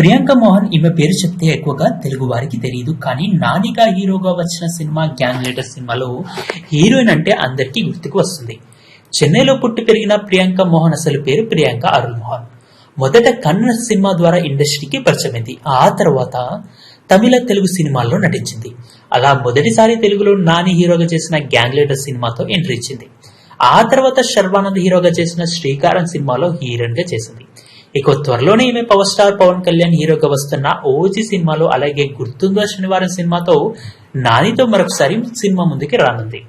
ప్రియాంక మోహన్ ఈమె పేరు చెప్తే ఎక్కువగా తెలుగు వారికి తెలియదు కానీ నానిగా హీరోగా వచ్చిన సినిమా గ్యాంగ్ లీడర్ సినిమాలో హీరోయిన్ అంటే అందరికీ గుర్తుకు వస్తుంది. చెన్నైలో పుట్టి పెరిగిన ప్రియాంక మోహన్ అసలు పేరు ప్రియాంక అరుణ్ మోహన్. మొదట కన్నడ సినిమా ద్వారా ఇండస్ట్రీకి పరిచయమైంది. ఆ తర్వాత తమిళ తెలుగు సినిమాల్లో నటించింది. అలా మొదటిసారి తెలుగులో నాని హీరోగా చేసిన గ్యాంగ్ లీడర్ సినిమాతో ఎంట్రీ ఇచ్చింది. ఆ తర్వాత శర్వానంద్ హీరోగా చేసిన శ్రీకారం సినిమాలో హీరోయిన్గా చేసింది. ఇక త్వరలోనే ఈమె పవర్ స్టార్ పవన్ కళ్యాణ్ హీరోగా వస్తున్న ఓజీ సినిమాలో అలాగే గుర్తుందా శనివారం సినిమాతో నానితో మరొకసారి సినిమా ముందుకి రానుంది.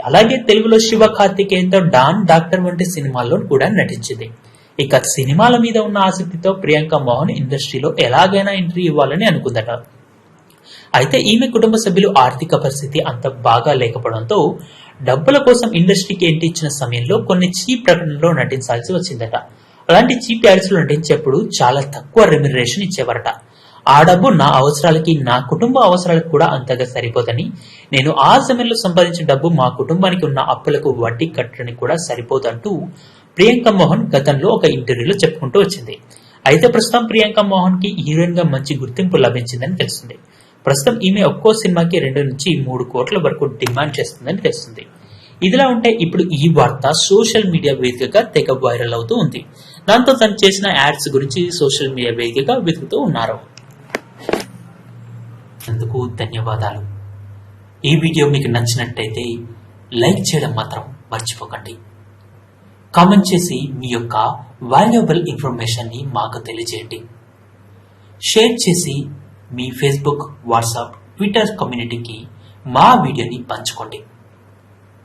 అలాగే తెలుగులో శివ కార్తికేయంతో డాన్ డాక్టర్ వంటి సినిమాల్లో కూడా నటించింది. ఇక సినిమాల మీద ఉన్న ఆసక్తితో ప్రియాంక మోహన్ ఇండస్ట్రీలో ఎలాగైనా ఎంట్రీ ఇవ్వాలని అనుకుందట. అయితే ఈమె కుటుంబ సభ్యులు ఆర్థిక పరిస్థితి అంత బాగా లేకపోవడంతో డబ్బుల కోసం ఇండస్ట్రీకి ఎంట్రీ ఇచ్చిన సమయంలో కొన్ని చీప్ ప్రకటనలో నటించాల్సి వచ్చిందట. అలాంటి చీప్ యాడ్స్లో నటించేప్పుడు చాలా తక్కువ రెమ్యునరేషన్ ఇచ్చేవారట. ఆ డబ్బు నా అవసరాలకి నా కుటుంబ అవసరాలకు కూడా అంతగా సరిపోదని నేను ఆ సమయంలో సంపాదించిన డబ్బు మా కుటుంబానికి ఉన్న అప్పులకు వడ్డీ కట్టడానికి కూడా సరిపోదంటూ ప్రియాంక మోహన్ గతంలో ఒక ఇంటర్వ్యూలో చెప్పుకుంటూ వచ్చింది. అయితే ప్రస్తుతం ప్రియాంక మోహన్కి హీరోయిన్గా మంచి గుర్తింపు లభించిందని తెలుస్తుంది. ప్రస్తుతం ఈమె ఒక్కో సినిమాకి రెండు నుంచి మూడు కోట్ల వరకు డిమాండ్ చేస్తుందని తెలుస్తుంది. ఇదిలా ఉంటే ఇప్పుడు ఈ వార్త సోషల్ మీడియా వేదికగా తెగ వైరల్ అవుతూ ఉంది. దాంతో తను చేసిన యాడ్స్ గురించి సోషల్ మీడియా వేదికగా వెతుకుతూ ఉన్నారు. అందుకు ధన్యవాదాలు. ఈ వీడియో మీకు నచ్చినట్టయితే లైక్ చేయడం మాత్రం మర్చిపోకండి. కామెంట్ చేసి మీ యొక్క వాల్యుబుల్ ఇన్ఫర్మేషన్ని మాకు తెలియజేయండి. షేర్ చేసి మీ ఫేస్బుక్ వాట్సాప్ ట్విట్టర్ కమ్యూనిటీకి మా వీడియోని పంచుకోండి.